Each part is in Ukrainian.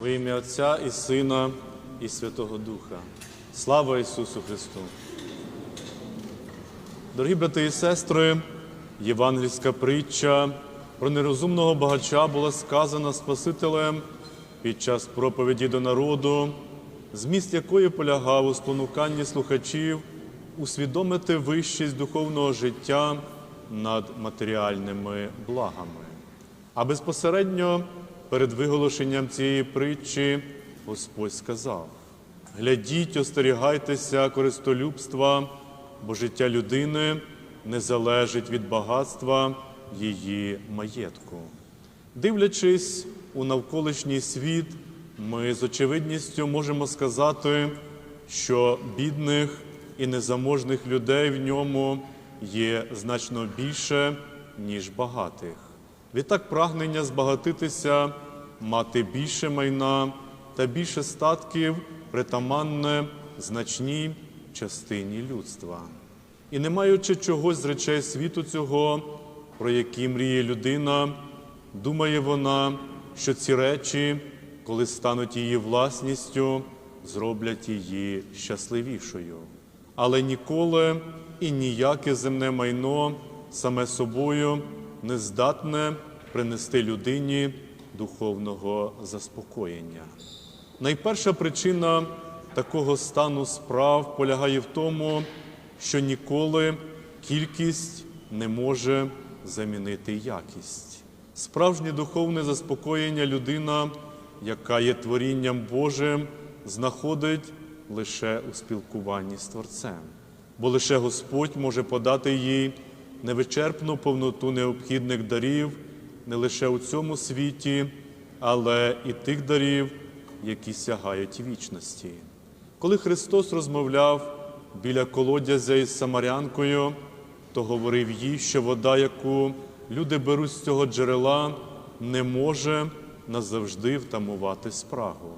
Во ім'я Отця і Сина, і Святого Духа. Слава Ісусу Христу! Дорогі брати і сестри, євангельська притча про нерозумного багача була сказана Спасителем під час проповіді до народу, зміст якої полягав у спонуканні слухачів усвідомити вищість духовного життя над матеріальними благами. А безпосередньо перед виголошенням цієї притчі Господь сказав: глядіть, остерігайтеся користолюбства, бо життя людини не залежить від багатства її маєтку. Дивлячись у навколишній світ, ми з очевидністю можемо сказати, що бідних і незаможних людей в ньому є значно більше, ніж багатих. Відтак прагнення збагатитися, мати більше майна та більше статків притаманне значній частині людства. І не маючи чогось з речей світу цього, про які мріє людина, думає вона, що ці речі, коли стануть її власністю, зроблять її щасливішою. Але ніколи і ніяке земне майно саме собою не здатне принести людині духовного заспокоєння. Найперша причина такого стану справ полягає в тому, що ніколи кількість не може замінити якість. Справжнє духовне заспокоєння людина, яка є творінням Божим, знаходить лише у спілкуванні з Творцем, бо лише Господь може подати їй невичерпну повноту необхідних дарів не лише у цьому світі, але і тих дарів, які сягають вічності. Коли Христос розмовляв біля колодязя із Самарянкою, то говорив їй, що вода, яку люди беруть з цього джерела, не може назавжди втамувати спрагу.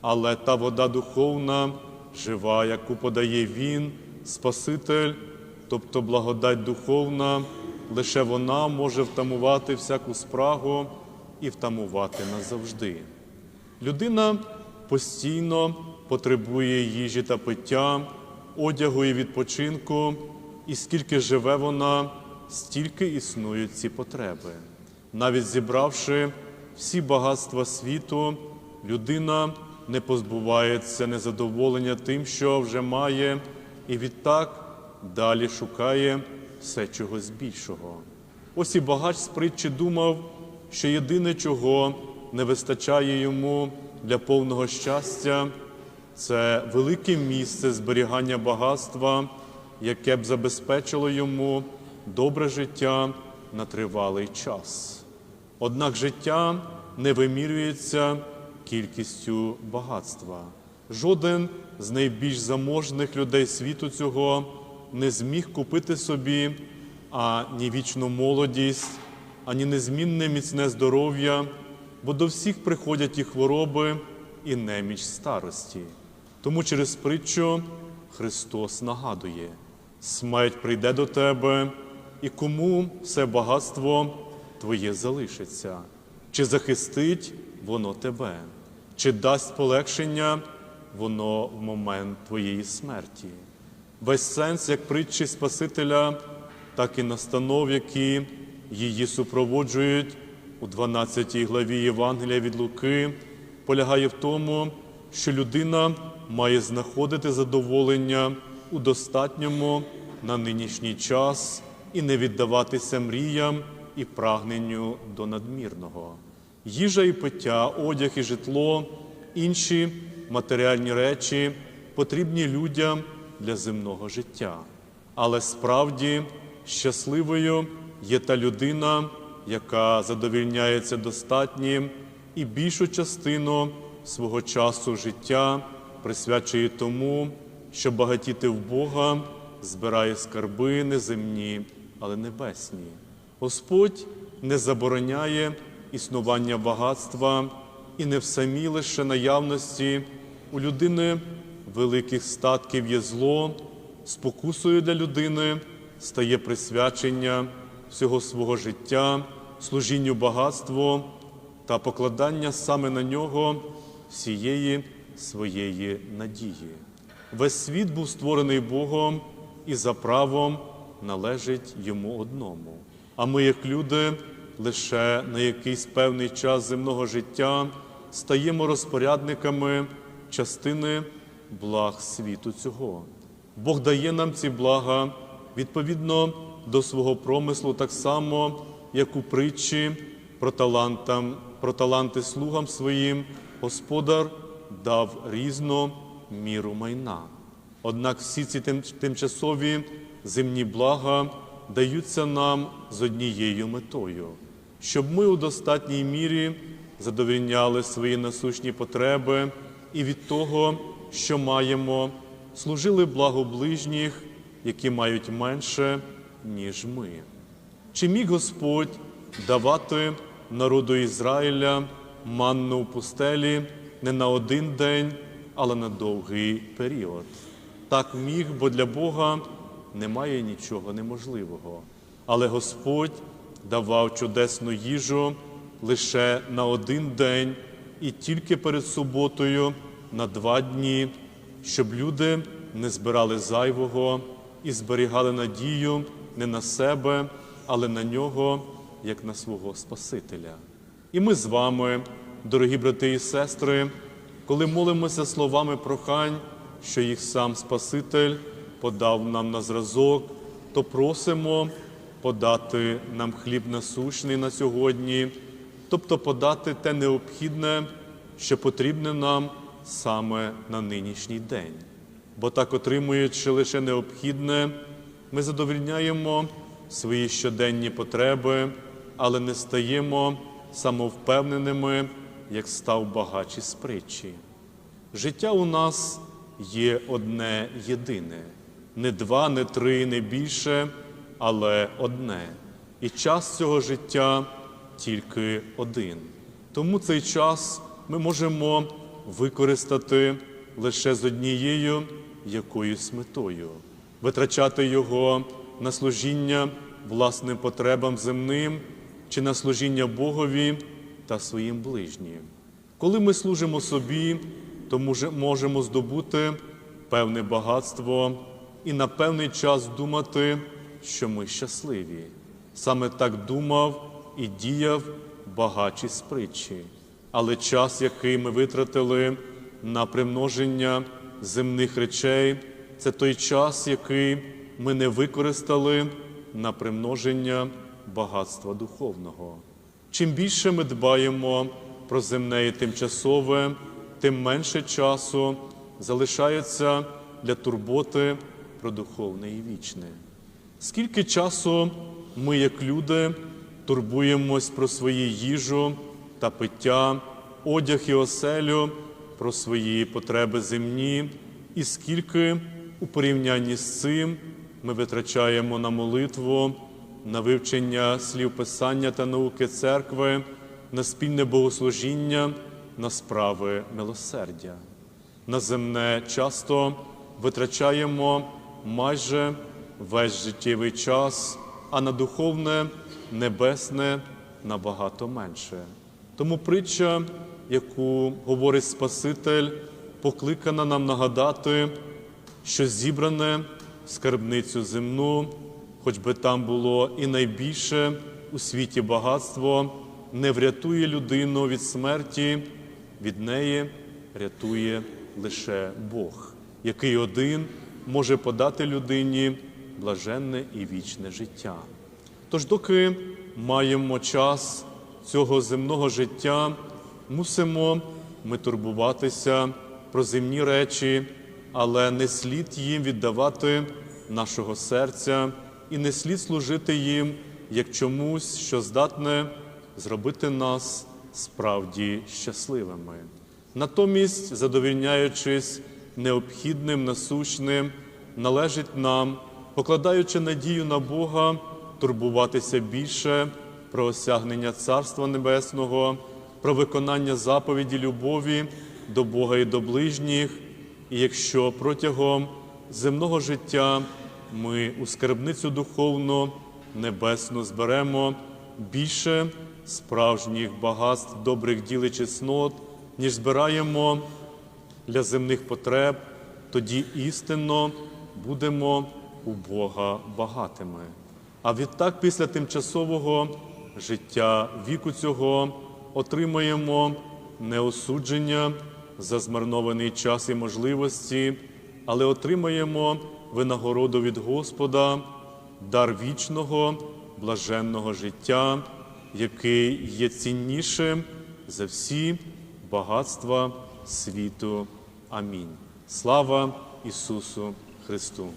Але та вода духовна, жива, яку подає Він, Спаситель, тобто благодать духовна, лише вона може втамувати всяку спрагу і втамувати назавжди. Людина постійно потребує їжі та пиття, одягу і відпочинку, і скільки живе вона, стільки існують ці потреби. Навіть зібравши всі багатства світу, людина не позбувається незадоволення тим, що вже має, і відтак далі шукає все чогось більшого. Ось і багач з притчі думав, що єдине, чого не вистачає йому для повного щастя, це велике місце зберігання багатства, яке б забезпечило йому добре життя на тривалий час. Однак життя не вимірюється кількістю багатства. Жоден з найбільш заможних людей світу цього не зміг купити собі ані вічну молодість, ані незмінне міцне здоров'я, бо до всіх приходять і хвороби, і неміч старості. Тому через притчу Христос нагадує: смерть прийде до тебе, і кому все багатство твоє залишиться, чи захистить воно тебе, чи дасть полегшення воно в момент твоєї смерті. Весь сенс як притчі Спасителя, так і настанов, які її супроводжують у 12 главі Євангелія від Луки, полягає в тому, що людина має знаходити задоволення у достатньому на нинішній час і не віддаватися мріям і прагненню до надмірного. Їжа і пиття, одяг і житло, інші матеріальні речі потрібні людям для земного життя. Але справді щасливою є та людина, яка задовільняється достатнім і більшу частину свого часу життя присвячує тому, що багатіти в Бога збирає скарби не земні, але небесні. Господь не забороняє існування багатства і не в самій лише наявності у людини великих статків є зло, спокусою для людини стає присвячення всього свого життя, служінню багатству та покладання саме на нього всієї своєї надії. Весь світ був створений Богом і за правом належить йому одному. А ми, як люди, лише на якийсь певний час земного життя стаємо розпорядниками частини благ світу цього. Бог дає нам ці блага відповідно до свого промислу, так само, як у притчі про, талантам, про таланти слугам своїм, Господар дав різну міру майна. Однак всі ці тимчасові земні блага даються нам з однією метою, щоб ми у достатній мірі задовільняли свої насущні потреби і від того, що маємо, служили благу ближніх, які мають менше, ніж ми. Чи міг Господь давати народу Ізраїля манну в пустелі не на один день, але на довгий період? Так міг, бо для Бога немає нічого неможливого. Але Господь давав чудесну їжу лише на один день і тільки перед суботою на два дні, щоб люди не збирали зайвого і зберігали надію не на себе, але на нього, як на свого Спасителя. І ми з вами, дорогі брати і сестри, коли молимося словами прохань, що їх сам Спаситель подав нам на зразок, то просимо подати нам хліб насущний на сьогодні, тобто подати те необхідне, що потрібне нам саме на нинішній день. Бо так, отримуючи лише необхідне, ми задовільняємо свої щоденні потреби, але не стаємо самовпевненими, як став багач із притчі. Життя у нас є одне єдине, не два, не три, не більше, але одне. І час цього життя тільки один. Тому цей час ми можемо використати лише з однією якоюсь метою, витрачати його на служіння власним потребам земним чи на служіння Богові та своїм ближнім. Коли ми служимо собі, то можемо здобути певне багатство і на певний час думати, що ми щасливі. Саме так думав і діяв багач із притчі. Але час, який ми витратили на примноження земних речей, це той час, який ми не використали на примноження багатства духовного. Чим більше ми дбаємо про земне і тимчасове, тим менше часу залишається для турботи про духовне і вічне. Скільки часу ми, як люди, турбуємось про свою їжу та пиття, одяг і оселю, про свої потреби земні, і скільки у порівнянні з цим ми витрачаємо на молитву, на вивчення слів Писання та науки церкви, на спільне богослужіння, на справи милосердя. На земне часто витрачаємо майже весь життєвий час, а на духовне, небесне набагато менше. Тому притча, яку говорить Спаситель, покликана нам нагадати, що зібране в скарбницю земну, хоч би там було і найбільше у світі багатство, не врятує людину від смерті, від неї рятує лише Бог, який один може подати людині блаженне і вічне життя. Тож, доки маємо час цього земного життя, мусимо ми турбуватися про земні речі, але не слід їм віддавати нашого серця і не слід служити їм як чомусь, що здатне зробити нас справді щасливими. Натомість, задовільняючись необхідним, насущним, належить нам, покладаючи надію на Бога, турбуватися більше про осягнення Царства Небесного, про виконання заповіді любові до Бога і до ближніх. І якщо протягом земного життя ми у скарбницю духовну небесну зберемо більше справжніх багатств, добрих діл і чеснот, ніж збираємо для земних потреб, тоді істинно будемо у Бога багатими. А відтак, після тимчасового життя віку цього отримаємо не осудження за змарнований час і можливості, але отримаємо винагороду від Господа, дар вічного, блаженного життя, який є ціннішим за всі багатства світу. Амінь. Слава Ісусу Христу!